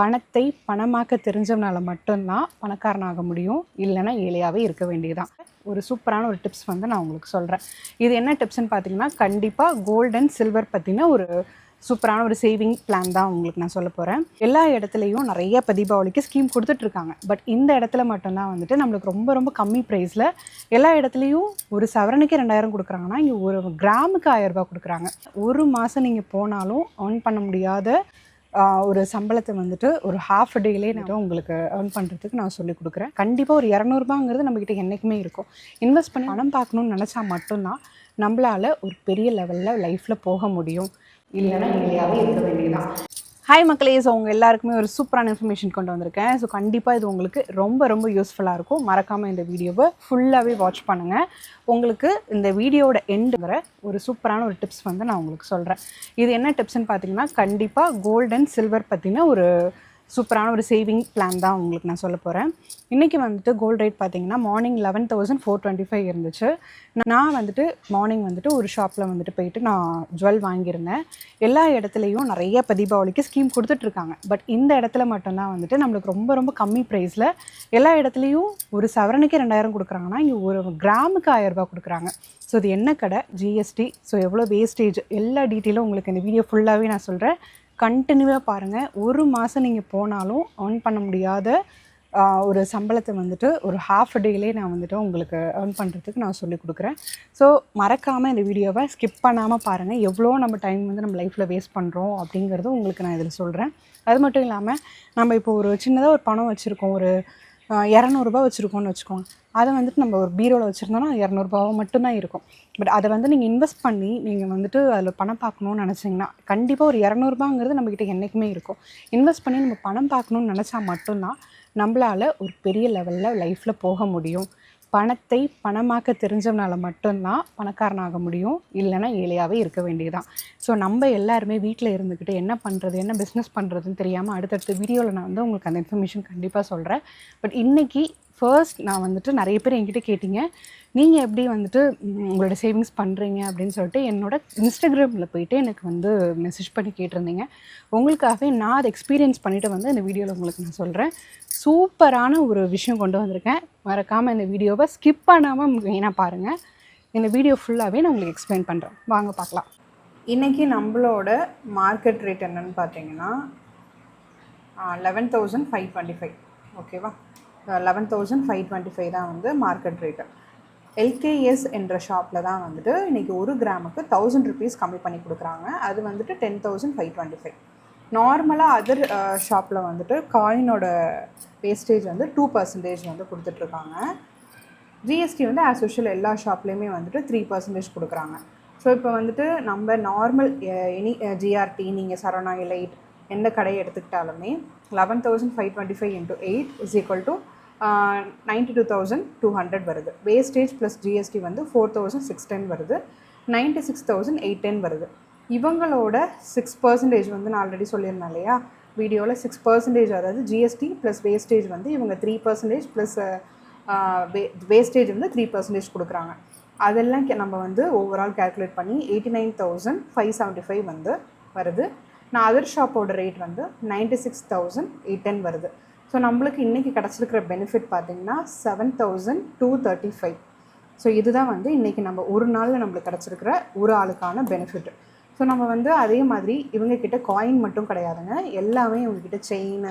பணத்தை பணமாக்க தெரிஞ்சவனால மட்டும்தான் பணக்காரனாக முடியும். இல்லைன்னா ஏழையாகவே இருக்க வேண்டியதுதான். ஒரு சூப்பரான ஒரு டிப்ஸ் வந்து நான் உங்களுக்கு சொல்கிறேன் இது என்ன டிப்ஸ்னு பார்த்தீங்கன்னா கண்டிப்பாக கோல்டன் அண்ட் சில்வர் பற்றின ஒரு சூப்பரான ஒரு சேவிங் பிளான் தான் உங்களுக்கு நான் சொல்ல போகிறேன் எல்லா இடத்துலையும் நிறைய இப்போ தீபாவளிக்கு ஸ்கீம் கொடுத்துட்ருக்காங்க பட் இந்த இடத்துல மட்டும்தான் வந்துட்டு நம்மளுக்கு ரொம்ப ரொம்ப கம்மி ப்ரைஸில் எல்லா இடத்துலையும் ஒரு சவரனுக்கு ரெண்டாயிரம் கொடுக்குறாங்கன்னா இங்கே ஒரு கிராமுக்கு ஆயிரம் ரூபாய் கொடுக்குறாங்க. ஒரு மாதம் நீங்கள் போனாலும் earn பண்ண முடியாத ஒரு சம்பளத்தை வந்துட்டு ஒரு ஹாஃப் டேலே நான் உங்களுக்கு ஏர்ன் பண்ணுறதுக்கு நான் சொல்லி கொடுக்குறேன். கண்டிப்பாக ஒரு இரநூறுபாங்கிறது நம்மக்கிட்ட என்றைக்குமே இருக்கும். இன்வெஸ்ட் பண்ணி பணம் பார்க்கணும்னு நினச்சா மட்டும்தான் நம்மளால் ஒரு பெரிய லெவலில் லைஃப்பில் போக முடியும். இல்லைன்னா இல்லையாவே இருக்க வேண்டியதுதான். ஹாய் மக்களே. ஸோ உங்கள் எல்லாருக்குமே ஒரு சூப்பரான இன்ஃபர்மேஷன் கொண்டு வந்திருக்கேன். ஸோ கண்டிப்பாக இது உங்களுக்கு ரொம்ப ரொம்ப யூஸ்ஃபுல்லாக இருக்கும். மறக்காமல் இந்த வீடியோவை ஃபுல்லாகவே வாட்ச் பண்ணுங்கள் உங்களுக்கு இந்த வீடியோவோட எண்டு வர ஒரு சூப்பரான ஒரு டிப்ஸ் வந்து நான் உங்களுக்கு சொல்கிறேன் இது என்ன டிப்ஸ்னு பார்த்தீங்கன்னா கண்டிப்பாக கோல்டன் அண்ட் சில்வர் பற்றின ஒரு சூப்பரான ஒரு சேவிங் பிளான் தான் உங்களுக்கு நான் சொல்ல போகிறேன் இன்றைக்கி வந்துட்டு கோல்ட் ரேட் பார்த்தீங்கன்னா morning eleven thousand four twenty five இருந்துச்சு. நான் வந்துட்டு மார்னிங் வந்துட்டு ஒரு ஷாப்பில் வந்துட்டு போயிட்டு நான் ஜுவல் வாங்கியிருந்தேன். எல்லா இடத்துலையும் நிறைய இப்போ தீபாவளிக்கு ஸ்கீம் கொடுத்துட்ருக்காங்க பட் இந்த இடத்துல மட்டும்தான் வந்துட்டு நம்மளுக்கு ரொம்ப ரொம்ப கம்மி ப்ரைஸில் எல்லா இடத்துலையும் ஒரு சவரனுக்கு ரெண்டாயிரம் கொடுக்குறாங்கன்னா இங்கே ஒரு கிராமுக்கு ஆயிரரூபா கொடுக்குறாங்க. ஸோ இது என்ன கடை? ஜிஎஸ்டி ஸோ எவ்வளோ வேஸ்டேஜ் எல்லா டீட்டெயிலும் உங்களுக்கு இந்த வீடியோ ஃபுல்லாகவே நான் சொல்கிறேன் கண்டினியூவாக பாருங்கள் ஒரு மாதம் நீங்கள் போனாலும் ஏர்ன் பண்ண முடியாத ஒரு சம்பளத்தை வந்துட்டு ஒரு ஹாஃப் டேலே நான் வந்துட்டு உங்களுக்கு ஏர்ன் பண்ணுறதுக்கு நான் சொல்லி கொடுக்குறேன். ஸோ மறக்காமல் இந்த வீடியோவை ஸ்கிப் பண்ணாமல் பாருங்கள் எவ்வளோ நம்ம டைம் வந்து நம்ம லைஃப்பில் வேஸ்ட் பண்ணுறோம் அப்படிங்கிறது உங்களுக்கு நான் இதில் சொல்கிறேன் அது மட்டும் இல்லாமல் நம்ம இப்போ ஒரு சின்னதாக ஒரு பணம் வச்சுருக்கோம். ஒரு இரநூறுபா வச்சுருக்கோம்னு வச்சுக்கோங்க. அதை வந்துட்டு நம்ம ஒரு பீரோவில் வச்சுருந்தோம்னா இரநூறுபாவோ மட்டும்தான் இருக்கும். பட் அதை வந்து நீங்கள் இன்வெஸ்ட் பண்ணி நீங்கள் வந்துட்டு அதில் பணம் பார்க்கணுன்னு நினச்சிங்கன்னா கண்டிப்பாக ஒரு இரநூறுபாங்கிறது நம்மக்கிட்ட என்றைக்குமே இருக்கும். இன்வெஸ்ட் பண்ணி நம்ம பணம் பார்க்கணுன்னு நினச்சா மட்டும்தான் நம்மளால் ஒரு பெரிய லெவலில் லைஃப்பில் போக முடியும். பணத்தை பணமாக்க தெரிஞ்சவனால மட்டும்தான் பணக்காரனாக முடியும். இல்லைன்னா ஏழையாகவே இருக்க வேண்டியதுதான். ஸோ நம்ம எல்லாருமே வீட்டில் இருந்துக்கிட்டு என்ன பண்ணுறது என்ன பிஸ்னஸ் பண்ணுறதுன்னு தெரியாமல் அடுத்தடுத்த வீடியோவில் நான் வந்து உங்களுக்கு அந்த இன்ஃபர்மேஷன் கண்டிப்பாக சொல்கிறேன் பட் இன்றைக்கி ஃபர்ஸ்ட் நான் வந்துட்டு நிறைய பேர் என்கிட்ட கேட்டிங்க. நீங்கள் எப்படி வந்துட்டு உங்களோட சேவிங்ஸ் பண்ணுறீங்க அப்படின்னு சொல்லிட்டு என்னோட இன்ஸ்டாகிராமில் போயிட்டு எனக்கு வந்து மெசேஜ் பண்ணி கேட்டிருந்தீங்க. உங்களுக்காகவே நான் அதை எக்ஸ்பீரியன்ஸ் பண்ணிவிட்டு வந்து இந்த வீடியோவில் உங்களுக்கு நான் சொல்கிறேன் சூப்பரான ஒரு விஷயம் கொண்டு வந்திருக்கேன். மறக்காமல் இந்த வீடியோவை ஸ்கிப் பண்ணாமல் மெயினாக பாருங்கள் இந்த வீடியோ ஃபுல்லாகவே நான் உங்களுக்கு எக்ஸ்பிளைன் பண்ணுறேன் வாங்க பார்க்கலாம். இன்றைக்கி நம்மளோட மார்க்கெட் ரேட் என்னன்னு பார்த்தீங்கன்னா eleven thousand five twenty five ஓகேவா eleven thousand five twenty five தான் வந்து மார்க்கெட் ரேட்டு எல்கேஎஸ் என்ற ஷாப்பில் தான் வந்துட்டு இன்றைக்கி ஒரு கிராமுக்கு தௌசண்ட் ருபீஸ் கம்மி பண்ணி கொடுக்குறாங்க. அது வந்துட்டு ten thousand five twenty five நார்மலாக அதர் ஷாப்பில் வந்துட்டு காயினோட வேஸ்டேஜ் வந்து டூ பர்சன்டேஜ் வந்து கொடுத்துட்ருக்காங்க. ஜிஎஸ்டி வந்து ஆஸ் யூஷுவல் எல்லா ஷாப்லேயுமே வந்துட்டு த்ரீ பர்சன்டேஜ் கொடுக்குறாங்க. ஸோ இப்போ வந்துட்டு நம்ம நார்மல் எனி ஜிஆர்டி நீங்கள் சரவணா எலைட் எந்த கடையை எடுத்துக்கிட்டாலுமே eleven thousand five twenty five into eight is equal to ninety two thousand two hundred வருது வேஸ்டேஜ் ப்ளஸ் ஜிஎஸ்டி வந்து ஃபோர் தௌசண்ட் சிக்ஸ் டென் வருது. Ninety six thousand eight ten வருது. இவங்களோட six percentage வந்து நான் ஆல்ரெடி சொல்லியிருந்தேன் இல்லையா? வீடியோவில் சிக்ஸ் பர்சன்டேஜ் அதாவது ஜிஎஸ்டி ப்ளஸ் வேஸ்டேஜ் வந்து இவங்க த்ரீ பர்சன்டேஜ் ப்ளஸ் வேஸ்டேஜ் வந்து த்ரீ பர்சன்டேஜ் கொடுக்குறாங்க. அதெல்லாம் கே- நம்ம வந்து ஓவரால் கேல்குலேட் பண்ணி eighty nine thousand five seventy five வந்து வருது. நான் அதர் ஷாப்போட ரேட் வந்து ninety six thousand eight ten வருது. ஸோ நம்மளுக்கு இன்றைக்கி கிடச்சிருக்கிற பெனிஃபிட் பார்த்தீங்கன்னா seven thousand two thirty five so இதுதான் வந்து இன்றைக்கி நம்ம ஒரு நாளில் நம்மளுக்கு கிடச்சிருக்கிற ஒரு ஆளுக்கான பெனிஃபிட் ஸோ நம்ம வந்து அதே மாதிரி இவங்கக்கிட்ட காயின் மட்டும் கிடையாதுங்க. எல்லாமே இவங்கக்கிட்ட செயின்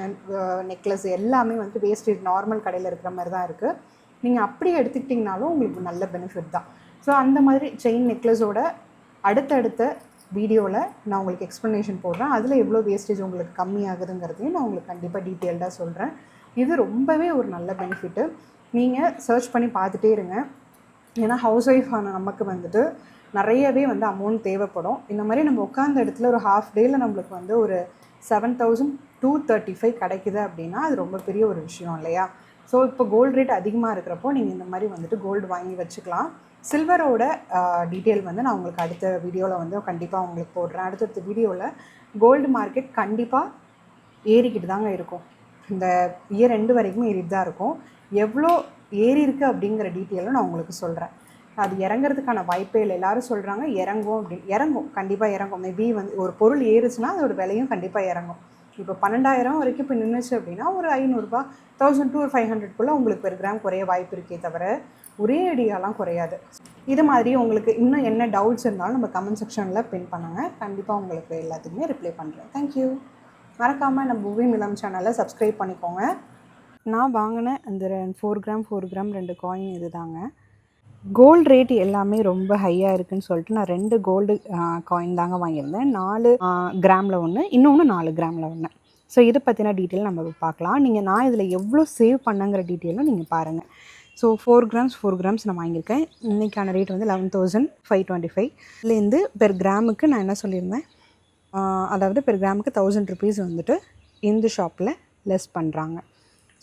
நெக்லஸ் எல்லாமே வந்து வேஸ்டேஜ் நார்மல் கடையில் இருக்கிற மாதிரி தான் இருக்குது நீங்கள் அப்படி எடுத்துக்கிட்டிங்கனாலும் உங்களுக்கு நல்ல பெனிஃபிட் தான். ஸோ அந்த மாதிரி செயின் நெக்லஸோட அடுத்தடுத்த வீடியோவில் நான் உங்களுக்கு எக்ஸ்ப்ளனேஷன் போடுறேன். அதில் எவ்வளோ வேஸ்டேஜ் உங்களுக்கு கம்மியாகுதுங்கிறதையும் நான் உங்களுக்கு கண்டிப்பாக டீட்டெயில்டாக சொல்கிறேன் இது ரொம்பவே ஒரு நல்ல பெனிஃபிட்டு நீங்கள் சர்ச் பண்ணி பார்த்துட்டே இருங்க. ஏன்னா ஹவுஸ் ஒய்ஃப் ஆன நமக்கு வந்துட்டு நிறையவே வந்து அமௌண்ட் தேவைப்படும். இந்த மாதிரி நம்ம உட்காந்த இடத்துல ஒரு ஹாஃப் டேயில் நம்மளுக்கு வந்து ஒரு seven thousand two thirty five கிடைக்குது அப்படின்னா அது ரொம்ப பெரிய ஒரு விஷயம் இல்லையா? ஸோ இப்போ கோல்டு ரேட் அதிகமாக இருக்கிறப்போ நீங்கள் இந்த மாதிரி வந்துட்டு கோல்டு வாங்கி வச்சுக்கலாம். சில்வரோட டீட்டெயில் வந்து நான் உங்களுக்கு அடுத்த வீடியோவில் வந்து கண்டிப்பாக உங்களுக்கு போடுறேன். அடுத்தடுத்த வீடியோவில் கோல்டு மார்க்கெட் கண்டிப்பாக ஏறிக்கிட்டு தாங்க இருக்கும். இந்த இயர் ரெண்டு வரைக்கும் ஏறிட்டு தான் இருக்கும். எவ்வளோ ஏறி இருக்குது அப்படிங்கிற டீட்டெயிலும் நான் உங்களுக்கு சொல்கிறேன் அது இறங்குறதுக்கான வாய்ப்பே இல்லை. எல்லாரும் சொல்கிறாங்க இறங்கும் அப்படின்னு. இறங்கும். கண்டிப்பாக இறங்கும். மேபி வந்து ஒரு பொருள் ஏறுச்சுன்னா அதோட விலையும் கண்டிப்பாக இறங்கும். இப்போ பன்னெண்டாயிரம் வரைக்கும் இப்போ நின்றுச்சு அப்படின்னா ஒரு ஐநூறுரூபா தௌசண்ட் டூ ஃபைவ் ஹண்ட்ரட்குள்ளே உங்களுக்கு பெர் கிராம் குறைய வாய்ப்பு இருக்கே தவிர ஒரே அடியாலாம் குறையாது. இது மாதிரி உங்களுக்கு இன்னும் என்ன டவுட்ஸ் இருந்தாலும் நம்ம கமெண்ட் செக்ஷனில் பின் பண்ணுங்கள் கண்டிப்பாக உங்களுக்கு எல்லாத்துக்குமே ரிப்ளை பண்ணுறேன் தேங்க்யூ மறக்காமல் நம்ம பூவி மிலம் சேனலை சப்ஸ்கிரைப் பண்ணிக்கோங்க. நான் வாங்கின அந்த ஃபோர் கிராம் ஃபோர் கிராம் ரெண்டு காயின் இது தாங்க கோல்டு ரேட் எல்லாமே ரொம்ப ஹையாக இருக்குன்னு சொல்லிட்டு நான் ரெண்டு கோல்டு காயின் தாங்க வாங்கியிருந்தேன். நாலு கிராமில் ஒன்று இன்னொன்று நாலு கிராமில் ஒன்று ஸோ இதை பற்றின டீட்டெயில் நம்ம பார்க்கலாம். நீங்கள் நான் இதில் எவ்வளோ சேவ் பண்ணுங்கிற டீட்டெயிலும் நீங்கள் பாருங்கள் so four grams four grams நான் வாங்கியிருக்கேன். இன்றைக்கான ரேட் வந்து eleven thousand five twenty five இதுலேருந்து பெர் கிராமுக்கு நான் என்ன சொல்லியிருந்தேன்? அதாவது பெர் கிராமுக்கு தௌசண்ட் ருபீஸ் வந்துட்டு இந்த ஷாப்பில் லெஸ் பண்ணுறாங்க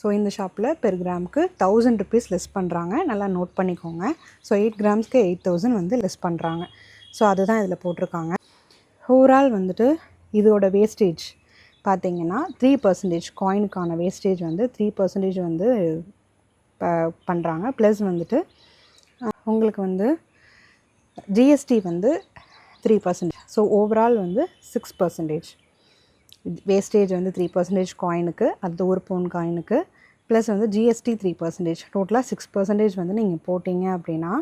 ஸோ இந்த ஷாப்பில் பெர் கிராமுக்கு தௌசண்ட் ருபீஸ் லெஸ் பண்ணுறாங்க நல்லா நோட் பண்ணிக்கோங்க. ஸோ எயிட் கிராம்ஸ்க்கு எயிட் தௌசண்ட் வந்து லெஸ் பண்ணுறாங்க ஸோ அதுதான் இதில் போட்டிருக்காங்க. ஓவரால் வந்துட்டு இதோட வேஸ்டேஜ் பார்த்தீங்கன்னா த்ரீ பர்சன்டேஜ் காயினுக்கான வேஸ்டேஜ் வந்து த்ரீ பர்சன்டேஜ் வந்து ப பண்ணுறாங்க ப்ளஸ் வந்துட்டு உங்களுக்கு வந்து ஜிஎஸ்டி வந்து த்ரீ பர்சன்டேஜ் ஸோ ஓவரால் வந்து சிக்ஸ் பர்சன்டேஜ் வேஸ்டேஜ் வந்து த்ரீ பர்சன்டேஜ் காயினுக்கு அது ஒரு பவுன் காயினுக்கு ப்ளஸ் வந்து ஜிஎஸ்டி த்ரீ பர்சன்டேஜ் டோட்டலாக சிக்ஸ் பர்சன்டேஜ் வந்து நீங்கள் போட்டிங்க அப்படின்னா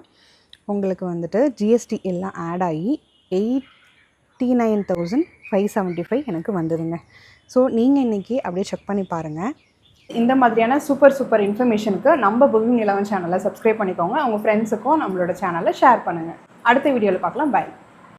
உங்களுக்கு வந்துட்டு ஜிஎஸ்டி எல்லாம் ஆட் ஆகி eighty nine thousand five seventy five எனக்கு வந்துடுங்க ஸோ நீங்கள் இன்றைக்கி அப்படியே செக் பண்ணி பாருங்கள் இந்த மாதிரியான சூப்பர் சூப்பர் இன்ஃபர்மேஷனுக்கு நம்ம புகிங் இலவன் சேனலை சப்ஸ்கிரைப் பண்ணிக்கோங்க. அவங்க ஃப்ரெண்ட்ஸுக்கும் நம்மளோட சேனலை ஷேர் பண்ணுங்கள் அடுத்த வீடியோவில் பார்க்கலாம். பை